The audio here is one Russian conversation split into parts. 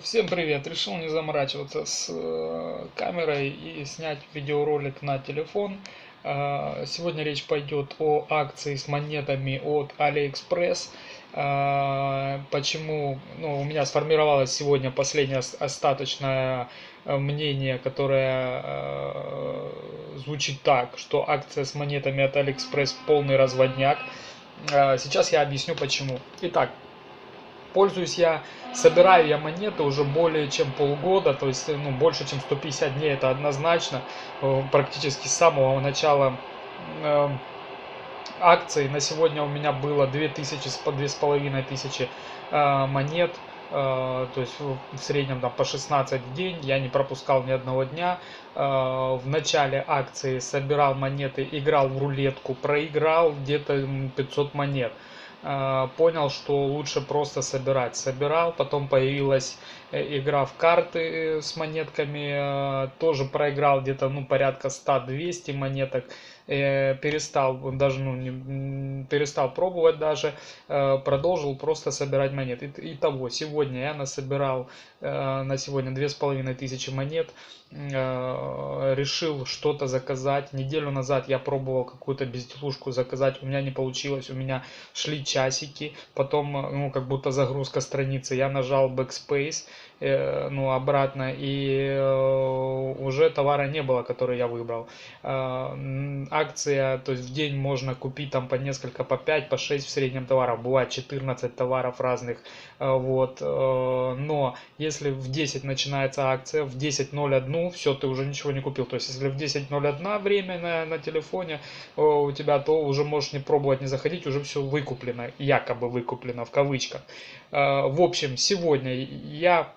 Всем привет! Решил не заморачиваться с э, камерой и снять видеоролик на телефон. Э, Сегодня речь пойдет о акции с монетами от AliExpress. Э, Почему ну, у меня сформировалось сегодня последнее ос- остаточное мнение, которое звучит так, что акция с монетами от AliExpress полный разводняк. Сейчас я объясню почему. Итак, Пользуюсь я, собираю я монеты уже более чем полгода, то есть ну, больше чем 150 дней, это однозначно. Э, Практически с самого начала э, акции на сегодня у меня было 2000 с по 2500 э, монет. Э, То есть в среднем там по 16 в день, я не пропускал ни одного дня. Э, В начале акции собирал монеты, играл в рулетку, проиграл где-то м, 500 монет понял, что лучше просто собирать. Собирал, потом появилась э, игра в карты э, с монетками, э, тоже проиграл где-то ну порядка 100-200 монеток, Э, перестал даже ну не, перестал пробовать даже, э, продолжил просто собирать монеты. Итого, сегодня я насобирал э, на сегодня две с половиной тысячи монет, э, решил что-то заказать. Неделю назад я пробовал какую-то безделушку заказать, у меня не получилось, у меня шли часики, потом, э, ну, как будто загрузка страницы, я нажал Backspace, э, ну, обратно, и э, уже товара не было, который я выбрал. Э, Акция, то есть в день можно купить там по несколько, по 5, по 6 в среднем товаров, бывает 14 товаров разных, э, вот, э, но если в 10 начинается акция, в 10.01 все, ты уже ничего не купил, то есть если в 10.01 время на, на телефоне э, у тебя, то уже можешь не пробовать, не заходить, уже все выкуплено, якобы выкуплено в кавычках. Э, В общем, сегодня я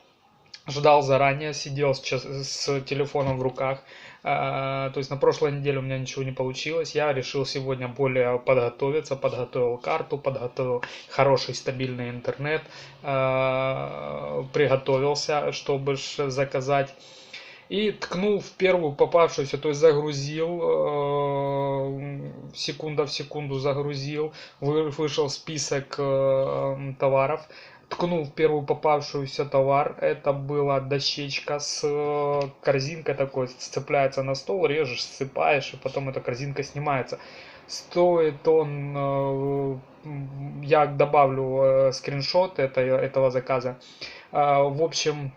ждал заранее, сидел с, час- с телефоном в руках. А, То есть на прошлой неделе у меня ничего не получилось. Я решил сегодня более подготовиться, подготовил карту, подготовил хороший стабильный интернет, а, приготовился, чтобы заказать. И ткнул в первую попавшуюся, то есть загрузил, э, секунда в секунду загрузил, вы- вышел список э, товаров, ткнул в первую попавшуюся товар, это была дощечка с э, корзинкой такой, сцепляется на стол, режешь, ссыпаешь, и потом эта корзинка снимается. Стоит он, я добавлю скриншот это- этого заказа. В общем,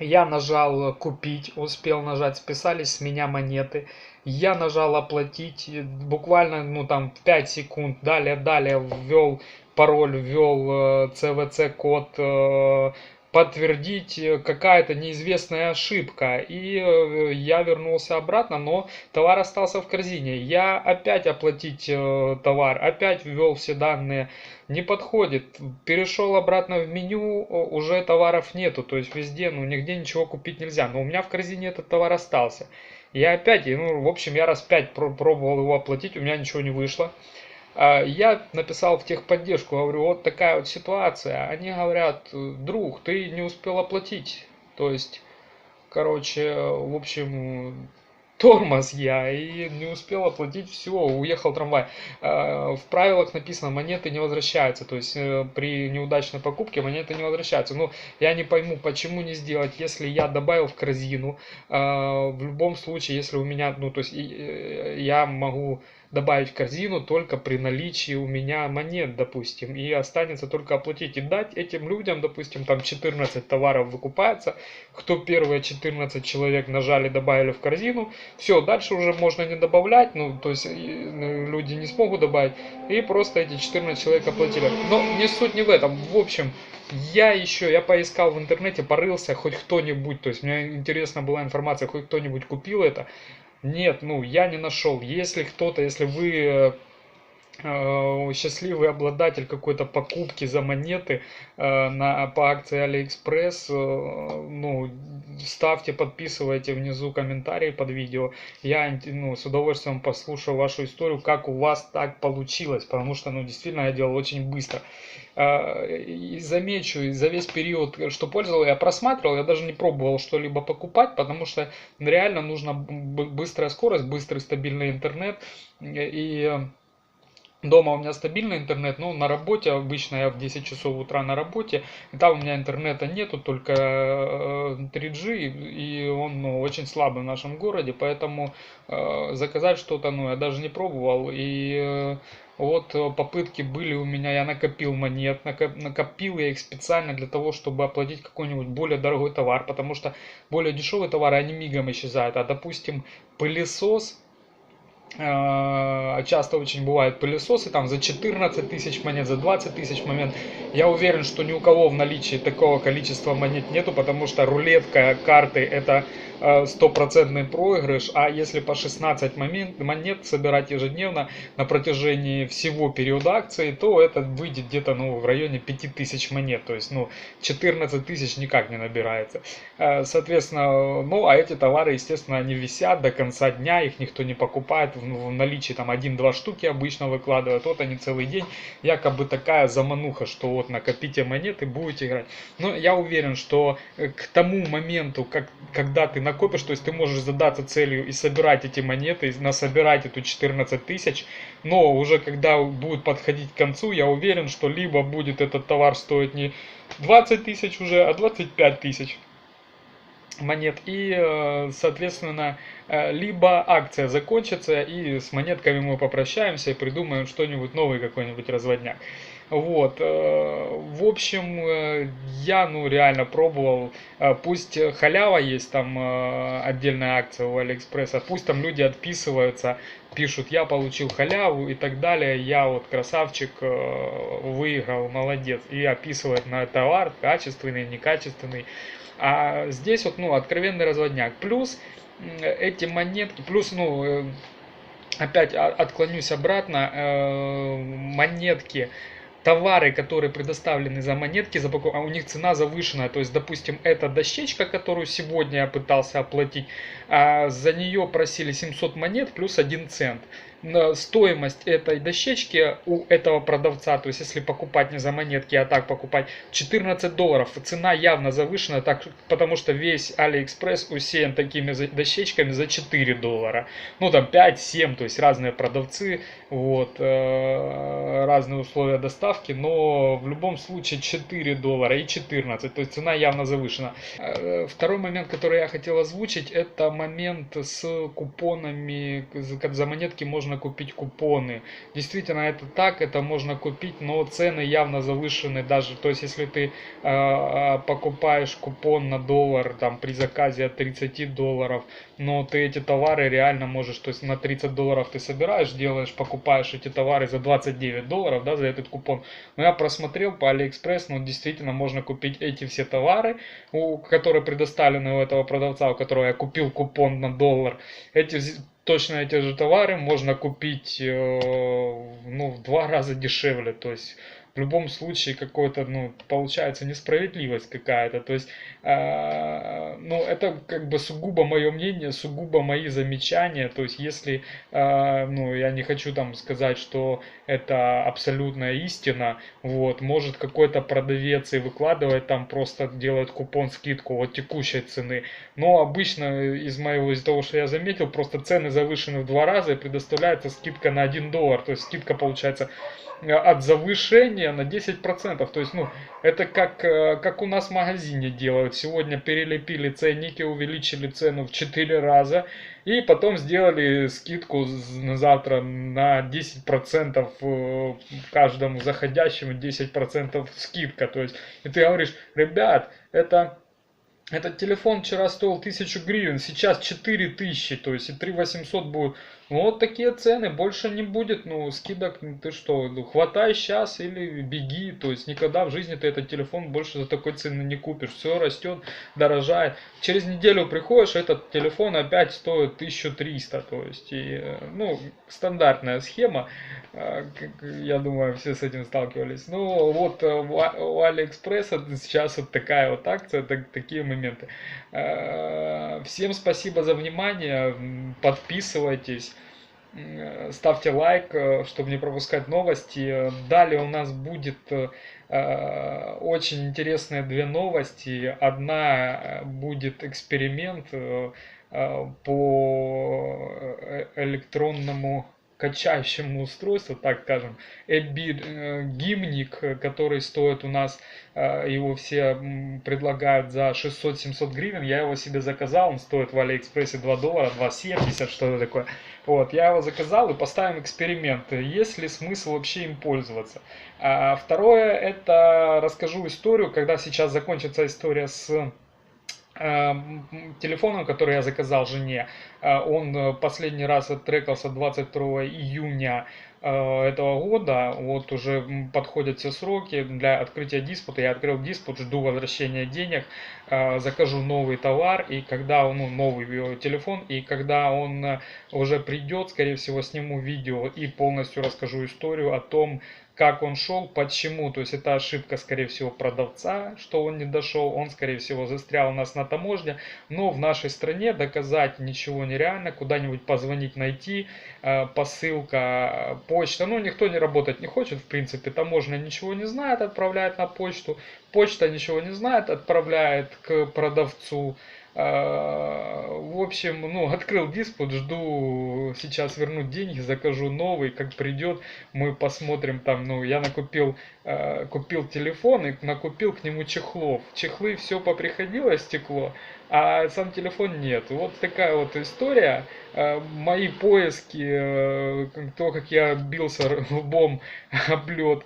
я нажал купить, успел нажать, списались с меня монеты. Я нажал оплатить, буквально, ну там 5 секунд, далее, далее ввел пароль, ввел CVC код, э, подтвердить э, какая-то неизвестная ошибка. И э, я вернулся обратно, но товар остался в корзине. Я опять оплатить э, товар, опять ввел все данные, не подходит. Перешел обратно в меню, уже товаров нету, то есть везде, ну нигде ничего купить нельзя. Но у меня в корзине этот товар остался. Я опять, ну, в общем, я раз пять про- пробовал его оплатить, у меня ничего не вышло. А, Я написал в техподдержку, говорю, вот такая вот ситуация. Они говорят, друг, ты не успел оплатить. То есть, короче, в общем, тормоз я и не успел оплатить все, уехал трамвай. Э, В правилах написано, монеты не возвращаются, то есть э, при неудачной покупке монеты не возвращаются. Ну, я не пойму, почему не сделать, если я добавил в корзину, э, в любом случае, если у меня, ну, то есть э, я могу добавить в корзину только при наличии у меня монет, допустим, и останется только оплатить и дать этим людям, допустим, там 14 товаров выкупается, кто первые 14 человек нажали, добавили в корзину, все, дальше уже можно не добавлять, ну, то есть ну, люди не смогут добавить, и просто эти 14 человек оплатили. Но не суть не в этом. В общем, я еще, я поискал в интернете, порылся, хоть кто-нибудь, то есть мне интересна была информация, хоть кто-нибудь купил это. Нет, ну, я не нашел. Если кто-то, если вы э, счастливый обладатель какой-то покупки за монеты э, на, по акции AliExpress, э, ну, ставьте, подписывайте внизу комментарии под видео. Я ну, с удовольствием послушаю вашу историю, как у вас так получилось, потому что, ну, действительно, я делал очень быстро. Э, И замечу, за весь период, что пользовал, я просматривал, я даже не пробовал что-либо покупать, потому что реально нужна быстрая скорость, быстрый стабильный интернет. И Дома у меня стабильный интернет, но на работе, обычно я в 10 часов утра на работе, и там у меня интернета нету, только 3G, э, и он ну, очень слабый в нашем городе, поэтому э, заказать что-то, ну, я даже не пробовал, и э, вот попытки были у меня, я накопил монет, накопил я их специально для того, чтобы оплатить какой-нибудь более дорогой товар, потому что более дешевые товары, они мигом исчезают, а допустим пылесос, Э, часто очень бывают пылесосы там за 14 тысяч монет, за 20 тысяч монет. Я уверен, что ни у кого в наличии такого количества монет нету, потому что рулетка карты это Э, стопроцентный проигрыш, а если по 16 момент, монет собирать ежедневно на протяжении всего периода акции, то это выйдет где-то ну, в районе 5000 монет, то есть ну, 14 тысяч никак не набирается. Э, соответственно, ну а эти товары, естественно, они висят до конца дня, их никто не покупает, в наличии там 1-2 штуки обычно выкладывают, вот они целый день, якобы такая замануха, что вот накопите монеты, будете играть. Но я уверен, что к тому моменту, как, когда ты накопишь, то есть ты можешь задаться целью и собирать эти монеты, насобирать эту 14 тысяч, но уже когда будет подходить к концу, я уверен, что либо будет этот товар стоить не 20 тысяч уже, а 25 тысяч монет. И э, соответственно э, либо акция закончится и с монетками мы попрощаемся и придумаем что-нибудь новый какой-нибудь разводняк вот, э, в общем, э, я, ну, реально пробовал, э, пусть халява есть, там отдельная акция у Алиэкспресса, пусть там люди отписываются, пишут, я получил халяву и так далее, я вот красавчик, выиграл, молодец, и описывают на товар, качественный, некачественный. А здесь вот, ну, откровенный разводняк. Плюс эти монетки, плюс, ну, опять отклонюсь обратно, монетки, товары, которые предоставлены за монетки, за покупку, а у них цена завышенная. То есть, допустим, эта дощечка, которую сегодня я пытался оплатить, а за нее просили 700 монет плюс 1 цент стоимость этой дощечки у этого продавца, то есть если покупать не за монетки, а так покупать 14 долларов, цена явно завышена, так, потому что весь Алиэкспресс усеян такими дощечками за 4 доллара, ну там 5-7, то есть разные продавцы, вот, э, разные условия доставки, но в любом случае 4 доллара и 14, то есть цена явно завышена. Э, второй момент, который я хотел озвучить, это момент с купонами, за монетки можно можно купить купоны. Действительно, это так, это можно купить, но цены явно завышены даже. То есть, если ты э, покупаешь купон на доллар там при заказе от 30 долларов, но ты эти товары реально можешь, то есть на 30 долларов ты собираешь, делаешь, покупаешь эти товары за 29 долларов, да, за этот купон. Но я просмотрел по Алиэкспресс, ну, действительно можно купить эти все товары, у, которые предоставлены у этого продавца, у которого я купил купон на доллар. Эти точно эти же товары можно купить э, ну, в два раза дешевле. То есть в любом случае какой-то, ну, получается несправедливость какая-то. То есть, э, ну, это как бы сугубо мое мнение, сугубо мои замечания. То есть, если, э, ну, я не хочу там сказать, что это абсолютная истина, вот, может какой-то продавец и выкладывает там просто делает купон скидку от текущей цены. Но обычно из моего, из того, что я заметил, просто цены завышены в два раза и предоставляется скидка на 1 доллар. То есть, скидка получается от завышения на 10%. То есть, ну, это как, э, как у нас в магазине делают. Сегодня перелепили ценники, увеличили цену в 4 раза. И потом сделали скидку на завтра на 10% э, каждому заходящему 10% скидка. То есть, и ты говоришь, ребят, это этот телефон вчера стоил 1000 гривен, сейчас 4000, то есть и 3800 будет. Ну вот такие цены, больше не будет, ну скидок, ну, ты что, ну, хватай сейчас или беги, то есть никогда в жизни ты этот телефон больше за такой цены не купишь, все растет, дорожает. Через неделю приходишь, этот телефон опять стоит 1300, то есть, и, э, ну, стандартная схема, э, я думаю, все с этим сталкивались. Ну вот э, у Алиэкспресса сейчас вот такая вот акция, так, такие моменты. Всем спасибо за внимание, подписывайтесь. Э, ставьте лайк, э, чтобы не пропускать новости. Далее у нас будет э, очень интересные две новости. Одна будет эксперимент по электронному качающему устройству, так скажем, Эбир гимник, который стоит у нас, э, его все предлагают за 600-700 гривен, я его себе заказал, он стоит в Алиэкспрессе 2 доллара, 2,70, что-то такое. Вот, я его заказал и поставим эксперимент, есть ли смысл вообще им пользоваться. А второе, это расскажу историю, когда сейчас закончится история с телефоном, который я заказал жене, э, он э, последний раз оттрекался 22 июня э, этого года, вот уже подходят все сроки для открытия диспута, я открыл диспут, жду возвращения денег, закажу новый товар, и когда он, ну, новый телефон, и когда он уже придет, скорее всего, сниму видео и полностью расскажу историю о том, как он шел, почему. То есть это ошибка, скорее всего, продавца, что он не дошел. Он, скорее всего, застрял у нас на таможне. Но в нашей стране доказать ничего нереально. Куда-нибудь позвонить, найти. Э, посылка, почта. Ну, никто не работать не хочет, в принципе. Таможня ничего не знает, отправляет на почту. Почта ничего не знает, отправляет к продавцу. А, в общем, ну, открыл диспут, жду сейчас вернуть деньги, закажу новый, как придет, мы посмотрим там, ну, я накупил, а, купил телефон и накупил к нему чехлов. Чехлы все поприходило, стекло, а сам телефон нет. Вот такая вот история. А, мои поиски, э, то, как я бился лбом об лед,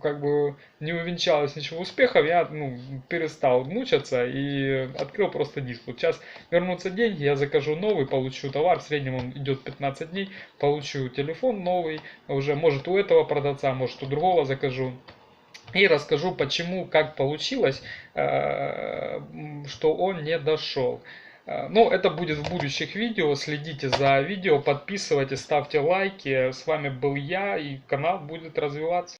как бы не увенчалось ничего успехов, я ну, перестал мучаться и открыл просто диск. Вот сейчас вернутся деньги, я закажу новый, получу товар, в среднем он идет 15 дней, получу телефон новый, уже может у этого продавца, может у другого закажу. И расскажу, почему, как получилось, э, что он не дошел. Э, ну, это будет в будущих видео. Следите за видео, подписывайтесь, ставьте лайки. С вами был я, и канал будет развиваться.